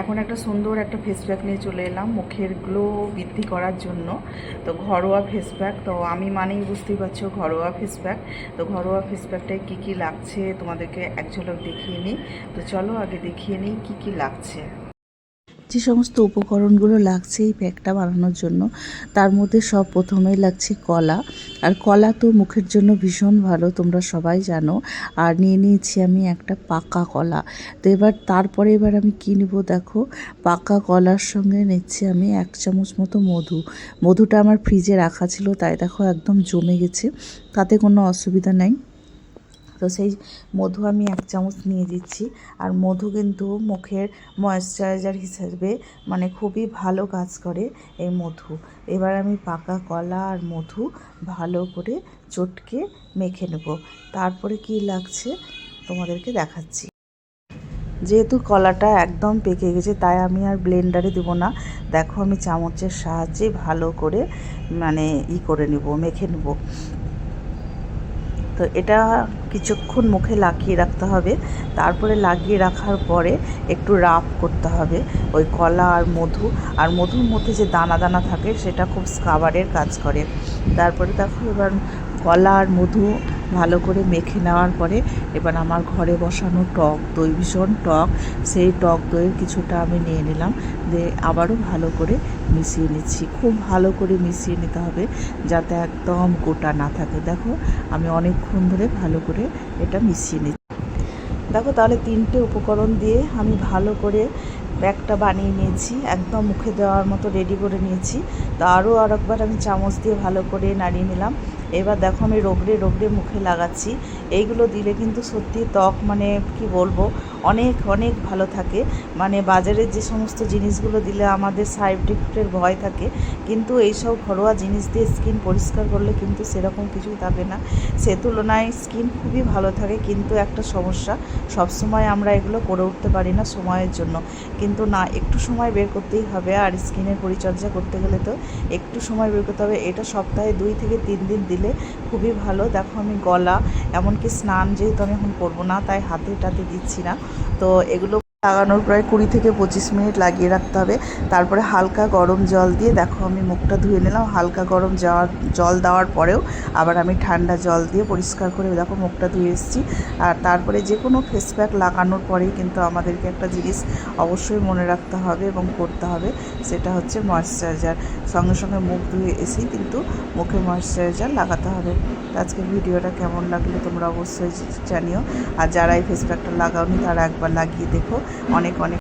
এখন একটা সুন্দর একটা ফেস প্যাক নিয়ে চলে এলাম, মুখের গ্লো বৃদ্ধি করার জন্য। তো ঘরোয়া ফেস প্যাক তো আমি মানেই বুঝতেই পারছ ঘরোয়া ফেস প্যাক তো ঘরোয়া ফেস প্যাকটায় কী কী লাগছে তোমাদেরকে এক ঝলক দেখিয়ে নিই। তো চলো আগে দেখিয়ে নিই কী কী লাগছে। যে সমস্ত উপকরণগুলো লাগছে এই প্যাকটা বানানোর জন্য, তার মধ্যে সব প্রথমেই লাগছে কলা। আর কলা তো মুখের জন্য ভীষণ ভালো, তোমরা সবাই জানো। আর নিয়ে নিয়েছি আমি একটা পাকা কলা। তো এবার তারপরে এবার আমি কী নেব দেখো? পাকা কলার সঙ্গে নিচ্ছি আমি এক চামচ মতো মধু। মধুটা আমার ফ্রিজে রাখা ছিল, তাই দেখো একদম জমে গেছে। তাতে কোনো অসুবিধা নেই। তো সেই মধু আমি এক চামচ নিয়ে দিচ্ছি। আর মধু কিন্তু মুখের ময়েশ্চারাইজার হিসেবে মানে খুবই ভালো কাজ করে এই মধু। এবার আমি পাকা কলা আর মধু ভালো করে চটকে মেখে নেব। তারপরে কি লাগছে তোমাদেরকে দেখাচ্ছি। যেহেতু কলাটা একদম পেকে গেছে, তাই আমি আর ব্লেন্ডারে দেবো না। দেখো আমি চামচের সাহায্যে ভালো করে মানে ই করে নেব, মেখে নেব। তো এটা কিছুক্ষণ মুখে লাগিয়ে রাখতে হবে। তারপরে লাগিয়ে রাখার পরে একটু রাফ করতে হবে। ওই কলা আর মধু, আর মধুর মধ্যে যে দানা দানা থাকে সেটা খুব স্কাবারের কাজ করে। তারপরে দেখো এবার কলা আর মধু ভালো করে মেখে নেওয়ার পরে এবার আমার ঘরে বসানো টক দই, ভীষণ টক। সেই টক দইয়ের কিছুটা আমি নিয়ে নিলাম। দিয়ে আবারও ভালো করে মিশিয়ে নিচ্ছি। খুব ভালো করে মিশিয়ে নিতে হবে যাতে একদম গোটা না থাকে। দেখো, আমি অনেকক্ষণ ধরে ভালো করে এটা মিশিয়ে নিচ্ছি। দেখো, তাহলে তিনটে উপকরণ দিয়ে আমি ভালো করে প্যাকটা বানিয়ে নিয়েছি। একদম মুখে দেওয়ার মতো রেডি করে নিয়েছি। তো আরও আরেকবার আমি চামচ দিয়ে ভালো করে নাড়িয়ে নিলাম। এবার দেখো আমি রোগড়ে রোগড়ে মুখে লাগাচ্ছি। এইগুলো দিলে কিন্তু সত্যি ত্বক মানে কি বলব, অনেক অনেক ভালো থাকে। মানে বাজারের যে সমস্ত জিনিসগুলো দিলে আমাদের সাইড ইফেক্টের ভয় থাকে, কিন্তু এইসব ঘরোয়া জিনিস দিয়ে স্কিন পরিষ্কার করলে কিন্তু সেরকম কিছুই থাকে না। সে তুলনায় স্কিন খুবই ভালো থাকে, কিন্তু একটা সমস্যা, সবসময় আমরা এগুলো করে উঠতে পারি না সময়ের জন্য। কিন্তু না, একটু সময় বের করতেই হবে, আর স্কিনের পরিচর্যা করতে গেলে তো একটু সময় বের করতে হবে। এটা সপ্তাহে দুই থেকে তিন দিন দিলে খুবই ভালো। দেখো আমি গলা, এমনকি স্নান যেহেতু আমি এখন করব না তাই হাতে টাতে দিচ্ছি না। তো এগুলো লাগানোর প্রায় কুড়ি থেকে পঁচিশ মিনিট লাগিয়ে রাখতে হবে। তারপরে হালকা গরম জল দিয়ে দেখো আমি মুখটা ধুয়ে নিলাম। হালকা গরম যাওয়ার, জল দেওয়ার পরেও আবার আমি ঠান্ডা জল দিয়ে পরিষ্কার করে দেখো মুখটা ধুয়ে এসেছি। আর তারপরে যে কোনো ফেস প্যাক লাগানোর পরেই কিন্তু আমাদেরকে একটা জিনিস অবশ্যই মনে রাখতে হবে এবং করতে হবে, সেটা হচ্ছে ময়েশ্চারাইজার সঙ্গে সঙ্গে মুখ ধুয়ে এসেই কিন্তু মুখে ময়েশ্চারাইজার লাগাতে হবে। আজকের ভিডিওটা কেমন লাগল তোমরা অবশ্যই জানিও। আর যারা এই ফেস প্যাকটা লাগাওনি তারা একবার লাগিয়ে দেখো। অনেক অনেক